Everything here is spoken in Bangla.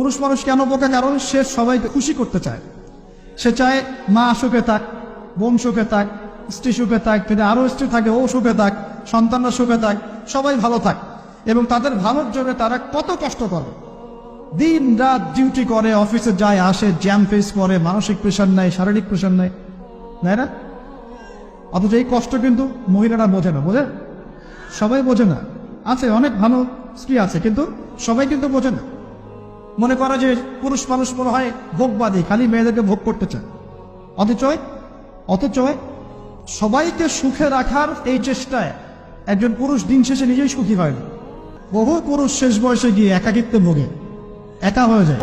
পুরুষ মানুষ কেন বোকা? কারণ সে সবাইকে খুশি করতে চায়। সে চায় মা সুখে থাক, বোন সুখে থাক, স্ত্রী সুখে থাক, যদি আরও স্ত্রী থাকে, ও সুখে থাক, সন্তানরা সুখে থাক, সবাই ভালো থাক। এবং তাদের ভালোর জন্য তারা কত কষ্ট করে। দিন রাত ডিউটি করে, অফিসে যায়, আসে, জ্যাম ফেস করে, মানসিক প্রেশার নেয়, শারীরিক প্রেশার নেয়। তাই না? অথচ এই কষ্ট কিন্তু মহিলারা বোঝে না, বোঝে? সবাই বোঝে না। আছে, অনেক ভালো স্ত্রী আছে, কিন্তু সবাই কিন্তু বোঝে না। মনে করা যে পুরুষ মানুষ মনে হয় ভোগবাদী, খালি মেয়েদেরকে ভোগ করতে চায়। অথচ অথচ সবাইকে সুখে রাখার এই চেষ্টায় একজন পুরুষ দিন শেষে নিজেই সুখী হয় বহু পুরুষ শেষ বয়সে গিয়ে একাকিত্বে ভোগে, একা হয়ে যায়।